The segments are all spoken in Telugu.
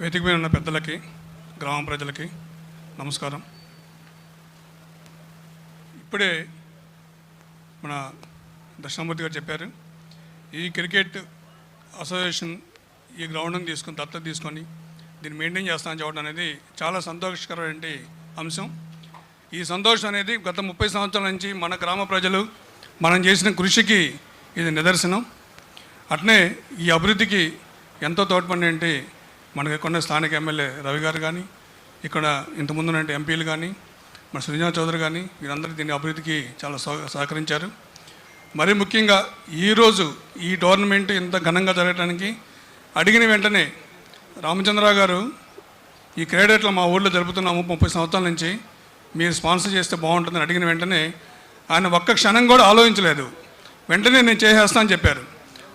వేదిక మీద ఉన్న పెద్దలకి గ్రామ ప్రజలకి నమస్కారం. ఇప్పుడే మన దక్షిణామూర్తి గారు చెప్పారు ఈ క్రికెట్ అసోసియేషన్ ఈ గ్రౌండ్ని తీసుకొని దత్తత తీసుకొని దీన్ని మెయింటైన్ చేస్తానని చెప్పడం అనేది చాలా సంతోషకరమైన అంశం. ఈ సంతోషం అనేది గత ముప్పై సంవత్సరాల నుంచి మన గ్రామ ప్రజలు మనం చేసిన కృషికి ఇది నిదర్శనం. అట్నే ఈ అభివృద్ధికి ఎంతో తోడ్పడి మనకి కొన్న స్థానిక ఎమ్మెల్యే రవి గారు కానీ ఇక్కడ ఇంతకుముందు ఎంపీలు కానీ మన సృజనా చౌదరి కానీ వీరందరూ దీని అభివృద్ధికి చాలా సహ- సహకరించారు. మరి ముఖ్యంగా ఈరోజు ఈ టోర్నమెంట్ ఇంత ఘనంగా జరగడానికి అడిగిన వెంటనే రామచంద్రరావు గారు ఈ క్రీడట్లు మా ఊళ్ళో జరుపుతున్నాము ముప్పై సంవత్సరాల నుంచి మీరు స్పాన్సర్ చేస్తే బాగుంటుందని అడిగిన వెంటనే ఆయన ఒక్క క్షణం కూడా ఆలోచించలేదు. వెంటనే నేను చేసేస్తా అని చెప్పారు.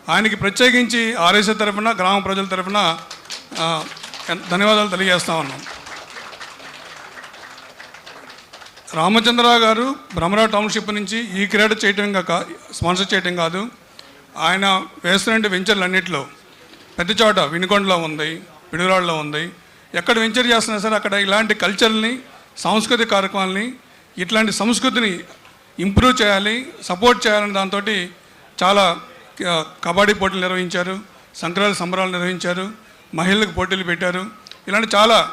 ఆయనకి ప్రత్యేకించి ఆర్ఎస్ఏ తరఫున గ్రామ ప్రజల తరఫున ధన్యవాదాలు తెలియజేస్తా ఉన్నాం. రామచంద్రరావు గారు భ్రమరావు టౌన్షిప్ నుంచి ఈ క్రీడ చేయటం కాక స్పాన్సర్ చేయటం కాదు. ఆయన వేస్తున్న వెంచర్లు అన్నింటిలో పెద్ద చోట వినుకొండలో ఉంది పిడుగురాళ్ళలో ఉంది. ఎక్కడ వెంచర్ చేస్తున్నా సరే అక్కడ ఇలాంటి కల్చర్ని సాంస్కృతిక కార్యక్రమాలని ఇట్లాంటి సంస్కృతిని ఇంప్రూవ్ చేయాలి సపోర్ట్ చేయాలని దాంతో చాలా కబడ్డీ పోటీలు నిర్వహించారు సంక్రాంతి సంబరాలు నిర్వహించారు. మహిళలకు పోటీలు పెట్టారు. ఇలాంటి చాలా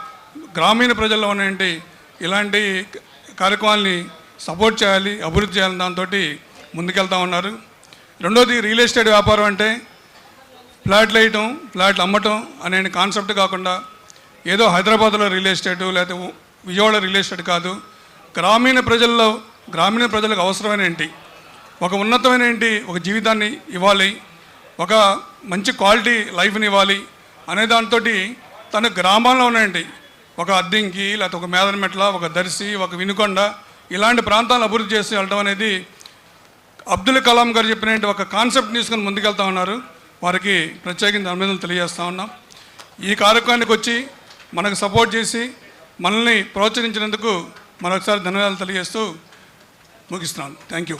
గ్రామీణ ప్రజల్లో ఉన్నటువంటి ఇలాంటి కార్యక్రమాల్ని సపోర్ట్ చేయాలి అభివృద్ధి చేయాలని దాంతో ముందుకెళ్తా ఉన్నారు. రెండోది రియల్ ఎస్టేట్ వ్యాపారం అంటే ఫ్లాట్లు వేయటం ఫ్లాట్లు అమ్మటం అనే కాన్సెప్ట్ కాకుండా ఏదో హైదరాబాద్లో రియల్ ఎస్టేటు లేకపోతే విజయవాడ రియల్ ఎస్టేట్ కాదు. గ్రామీణ ప్రజల్లో గ్రామీణ ప్రజలకు అవసరమైన ఏంటి? ఒక ఉన్నతమైన ఏంటి? ఒక జీవితాన్ని ఇవ్వాలి. ఒక మంచి క్వాలిటీ లైఫ్ని ఇవ్వాలి. అనే దాంతో తన గ్రామాల్లో ఉన్నాయండి. ఒక అద్దెంకి లేకపోతే ఒక మేదనమెట్ల ఒక దర్శి ఒక వినుకొండ ఇలాంటి ప్రాంతాలను అభివృద్ధి చేసి వెళ్ళడం అనేది అబ్దుల్ కలాం గారు చెప్పినట్టు ఒక కాన్సెప్ట్ తీసుకొని ముందుకెళ్తా ఉన్నారు. వారికి ప్రత్యేకించి అభినందనలు తెలియజేస్తూ ఉన్నాం. ఈ కార్యక్రమానికి వచ్చి మనకు సపోర్ట్ చేసి మనల్ని ప్రోత్సహించినందుకు మరొకసారి ధన్యవాదాలు తెలియజేస్తూ ముగిస్తున్నాను. Thank you